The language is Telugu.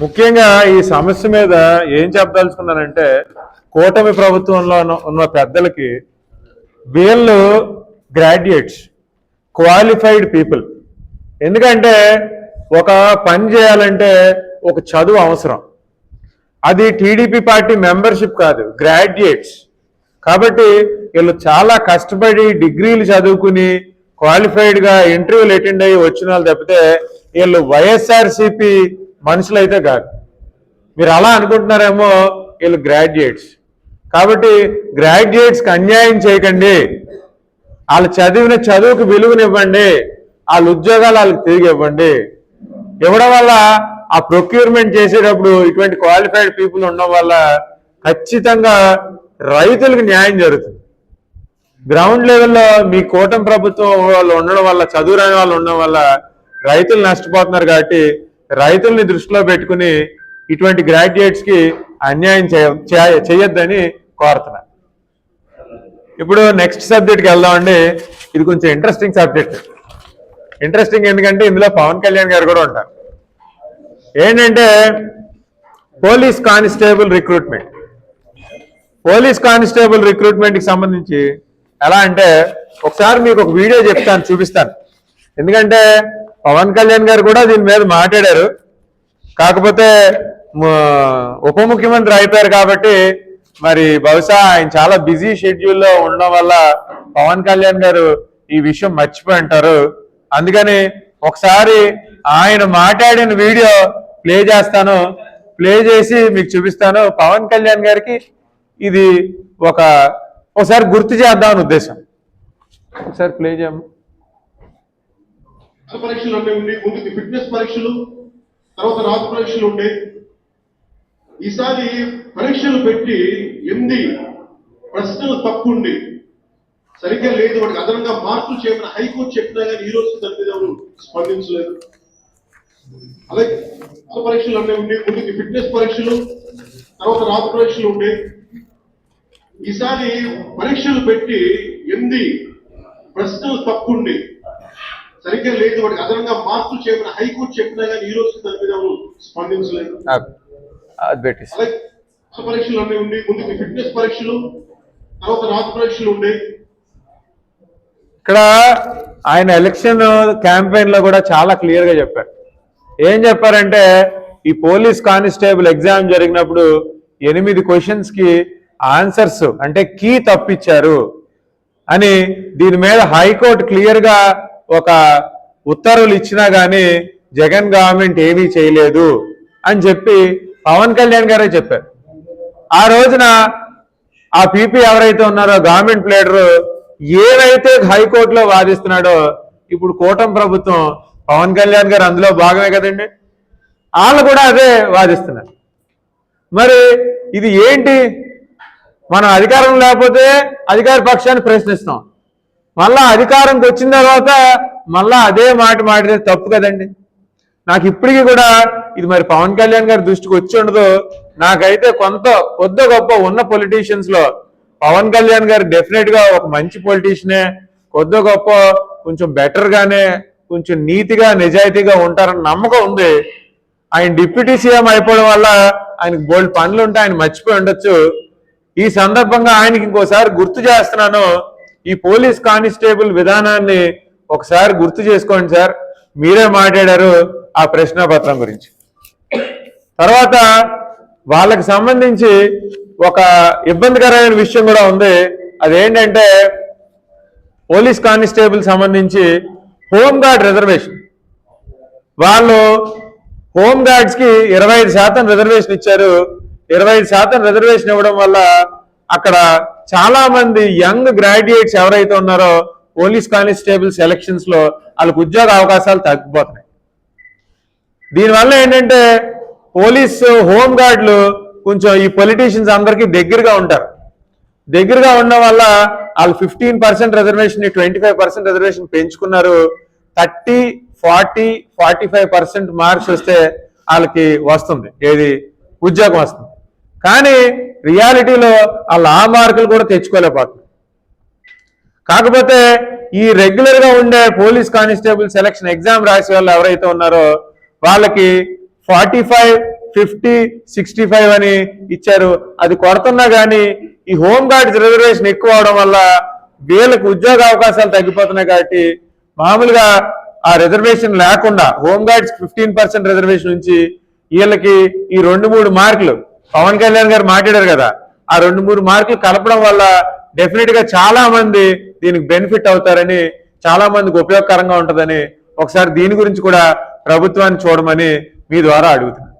ముఖ్యంగా ఈ సమస్య మీద ఏం చెప్పదలుచుకున్నానంటే కూటమి ప్రభుత్వంలో ఉన్న- పెద్దలకి వీళ్ళు గ్రాడ్యుయేట్స్ క్వాలిఫైడ్ పీపుల్ ఎందుకంటే ఒక పని చేయాలంటే ఒక చదువు అవసరం. అది టీడీపీ పార్టీ మెంబర్షిప్ కాదు గ్రాడ్యుయేట్స్ కాబట్టి వీళ్ళు చాలా కష్టపడి డిగ్రీలు చదువుకుని క్వాలిఫైడ్గా ఇంటర్వ్యూలు అటెండ్ అయ్యి వచ్చిన వాళ్ళు తప్పితే వీళ్ళు వైఎస్ఆర్సిపి మనుషులైతే కాదు. మీరు అలా అనుకుంటున్నారేమో వీళ్ళు గ్రాడ్యుయేట్స్ కాబట్టి గ్రాడ్యుయేట్స్కి అన్యాయం చేయకండి. వాళ్ళు చదివిన చదువుకు విలువనివ్వండి వాళ్ళ ఉద్యోగాలు వాళ్ళకి తిరిగి ఇవ్వండి. ఇవ్వడం వల్ల ఆ ప్రొక్యూర్మెంట్ చేసేటప్పుడు ఇటువంటి క్వాలిఫైడ్ పీపుల్ ఉండడం వల్ల ఖచ్చితంగా రైతులకు న్యాయం జరుగుతుంది. గ్రౌండ్ లెవెల్లో మీ కూటమి ప్రభుత్వం వాళ్ళు ఉండడం వల్ల చదువు రాని వాళ్ళు ఉండడం వల్ల రైతులు నష్టపోతున్నారు కాబట్టి రైతుల్ని దృష్టిలో పెట్టుకుని ఇటువంటి గ్రాడ్యుయేట్స్కి అన్యాయం చేయ చేయ- చేయొద్దని కోరుతున్నా ఇప్పుడు నెక్స్ట్ సబ్జెక్ట్కి వెళ్దామండి. ఇది కొంచెం ఇంట్రెస్టింగ్ సబ్జెక్ట్ ఇంట్రెస్టింగ్ ఎందుకంటే ఇందులో పవన్ కళ్యాణ్ గారు కూడా ఉంటారు. ఏంటంటే police constable recruitment. Police constable రిక్రూట్మెంట్కి సంబంధించి ఎలా అంటే ఒకసారి మీకు ఒక వీడియో చెప్తాను చూపిస్తాను. ఎందుకంటే పవన్ కళ్యాణ్ గారు కూడా దీని మీద మాట్లాడారు. కాకపోతే ఉప ముఖ్యమంత్రి అయిపోయారు కాబట్టి మరి బహుశా ఆయన చాలా బిజీ షెడ్యూల్లో ఉండడం వల్ల పవన్ కళ్యాణ్ గారు ఈ విషయం మర్చిపోయి ఉంటారు. అందుకని ఒకసారి ఆయన మాట్లాడిన వీడియో ప్లే చేస్తాను. ప్లే చేసి మీకు చూపిస్తాను. పవన్ కళ్యాణ్ గారికి ఇది ఒక ఒకసారి గుర్తు చేద్దామని ఉద్దేశం. ఒకసారి ప్లే చేయము పరీక్షలు అంటే ఉండే ఫిట్నెస్ పరీక్షలు తర్వాత రాత పరీక్షలు ఉండే. ఈసారి పరీక్షలు పెట్టి ఎనిమిది ప్రశ్నలు తప్పుండి సరిగ్గా లేదు వాడికి అదనంగా మార్పులు చేయమని హైకోర్టు చెప్పినా కానీ ఈ రోజు దాని మీద ఎవరు స్పందించలేదు. అలాగే రాత పరీక్షలు అంటే ఉండే ముందుకి ఫిట్నెస్ పరీక్షలు తర్వాత రాత పరీక్షలు ఉండే. ఈసారి పరీక్షలు పెట్టి ఎనిమిది ప్రశ్నలు తప్పు సరిగ్గా లేదు వాటికి అదనంగా మార్పులు చేయమని హైకోర్టు చెప్పినా కానీ ఈ రోజు దాని మీద స్పందించలేదు. పరీక్షలు అన్నీ ఉండి ముందుకి ఫిట్నెస్ పరీక్షలు తర్వాత రాత పరీక్షలు ఉండే. ఇక్కడ ఆయన ఎలక్షన్ క్యాంపెయిన్లో కూడా చాలా క్లియర్గా చెప్పారు. ఏం చెప్పారంటే ఈ పోలీస్ కానిస్టేబుల్ ఎగ్జామ్ జరిగినప్పుడు ఎనిమిది క్వశ్చన్స్కి ఆన్సర్స్ అంటే కీ తప్పిచ్చారు అని దీని మీద హైకోర్టు క్లియర్గా ఒక ఉత్తర్వులు ఇచ్చినా కానీ జగన్ గవర్నమెంట్ ఏమీ చేయలేదు అని చెప్పి పవన్ కళ్యాణ్ గారే చెప్పారు. ఆ రోజున ఆ పీపీ ఎవరైతే ఉన్నారో గవర్నమెంట్ ప్లేడరు ఏవైతే హైకోర్టులో వాదిస్తున్నాడో ఇప్పుడు కూటమి ప్రభుత్వం పవన్ కళ్యాణ్ గారు అందులో భాగమే కదండి. వాళ్ళు కూడా అదే వాదిస్తున్నారు. మరి ఇది ఏంటి? మనం అధికారం లేకపోతే అధికార పక్షాన్ని ప్రశ్నిస్తాం. మళ్ళా అధికారంకి వచ్చిన తర్వాత మళ్ళా అదే మాట మాట్లాడితే తప్పు కదండి. నాకు ఇప్పటికీ కూడా ఇది మరి పవన్ కళ్యాణ్ గారి దృష్టికి వచ్చి ఉండదు. నాకైతే కొంత కొద్ది గొప్ప ఉన్న పొలిటీషియన్స్లో పవన్ కళ్యాణ్ గారు డెఫినెట్గా ఒక మంచి పొలిటీషియనే కొద్ది గొప్ప కొంచెం బెటర్ గానే కొంచెం నీతిగా నిజాయితీగా ఉంటారని నమ్మకం ఉంది. ఆయన డిప్యూటీ సీఎం అయిపోవడం వల్ల ఆయనకు బోల్డ్ పనులు ఉంటే ఆయన మర్చిపోయి ఉండొచ్చు. ఈ సందర్భంగా ఆయనకి ఇంకోసారి గుర్తు చేస్తున్నాను. ఈ పోలీస్ కానిస్టేబుల్ విధానాన్ని ఒకసారి గుర్తు చేసుకోండి సార్. మీరే మాట్లాడారు ఆ ప్రశ్నాపత్రం గురించి. తర్వాత వాళ్ళకి సంబంధించి ఒక ఇబ్బందికరమైన విషయం కూడా ఉంది. అదేంటంటే పోలీస్ కానిస్టేబుల్ సంబంధించి హోమ్ గార్డ్ రిజర్వేషన్. వాళ్ళు హోమ్ ఇరవై ఐదు శాతం రిజర్వేషన్ ఇచ్చారు. ఇరవై ఐదు శాతం రిజర్వేషన్ ఇవ్వడం వల్ల అక్కడ చాలా మంది యంగ్ గ్రాడ్యుయేట్స్ ఎవరైతే ఉన్నారో పోలీస్ కానిస్టేబుల్స్ ఎలక్షన్స్లో వాళ్ళకి ఉద్యోగ అవకాశాలు తగ్గిపోతున్నాయి. దీనివల్ల ఏంటంటే పోలీస్ హోమ్ గార్డులు కొంచెం ఈ పొలిటీషియన్స్ అందరికీ దగ్గరగా ఉంటారు. దగ్గరగా ఉండడం వల్ల వాళ్ళు fifteen percent reservation twenty five percent reservation పెంచుకున్నారు. Thirty forty forty five percent marks వస్తే వాళ్ళకి వస్తుంది. ఏది? ఉద్యోగం వస్తుంది. కానీ రియాలిటీలో వాళ్ళు ఆ మార్కులు కూడా తెచ్చుకోలేకపోతున్నారు కాకపోతే ఈ రెగ్యులర్గా ఉండే పోలీస్ కానిస్టేబుల్ సెలక్షన్ ఎగ్జామ్ రాసే వాళ్ళు ఎవరైతే ఉన్నారో వాళ్ళకి forty five fifty sixty five అని ఇచ్చారు. అది కొడుతున్నా కానీ ఈ హోంగార్డ్స్ రిజర్వేషన్ ఎక్కువ అవడం వల్ల వీళ్ళకి ఉద్యోగ అవకాశాలు తగ్గిపోతున్నాయి కాబట్టి మామూలుగా ఆ రిజర్వేషన్ లేకుండా హోంగార్డ్స్ ఫిఫ్టీన్ పర్సెంట్ రిజర్వేషన్ నుంచి వీళ్ళకి ఈ రెండు మూడు మార్కులు పవన్ కళ్యాణ్ గారు మాట్లాడారు కదా ఆ రెండు మూడు మార్కులు కలపడం వల్ల డెఫినెట్గా చాలా మంది దీనికి బెనిఫిట్ అవుతారని చాలా మందికి ఉపయోగకరంగా ఉంటుందని ఒకసారి దీని గురించి కూడా ప్రభుత్వాన్ని చూడమని మీ ద్వారా అడుగుతున్నాను.